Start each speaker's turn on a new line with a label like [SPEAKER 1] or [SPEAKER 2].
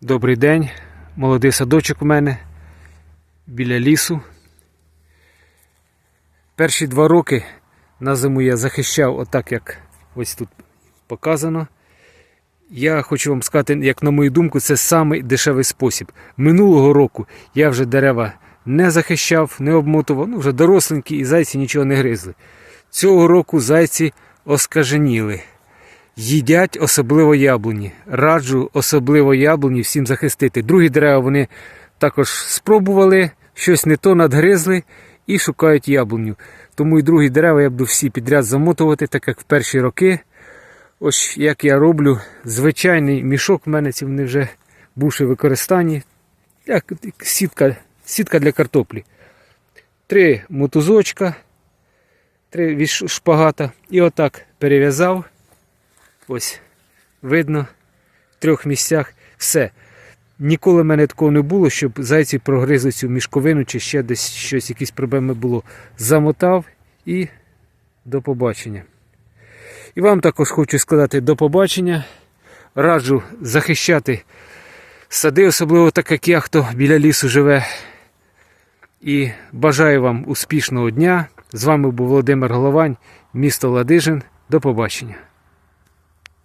[SPEAKER 1] Добрий день, молодий садочок у мене біля лісу. Перші два роки на зиму я захищав отак, як ось тут показано. Я хочу вам сказати, як на мою думку, це самий дешевий спосіб. Минулого року я вже дерева не захищав, не обмотував, ну вже доросленькі і зайці нічого не гризли. Цього року зайці оскаженіли. Їдять особливо яблуні. Раджу особливо яблуні всім захистити. Другі дерева вони також спробували, щось не то надгризли і шукають яблуню. Тому і другі дерева я буду всі підряд замотувати, так як в перші роки. Ось як я роблю, звичайний мішок в мене ці вони вже бувши в використанні. Як сітка, сітка для картоплі. Три мотузочка, три шпагата. І отак перев'язав. Ось, видно, в трьох місцях все. Ніколи в мене такого не було, щоб зайці прогризли цю мішковину чи ще десь щось, якісь проблеми було. Замотав і до побачення. І вам також хочу сказати до побачення. Раджу захищати сади, особливо так як я, хто біля лісу живе. І бажаю вам успішного дня. З вами був Володимир Головань, місто Ладижин. До побачення.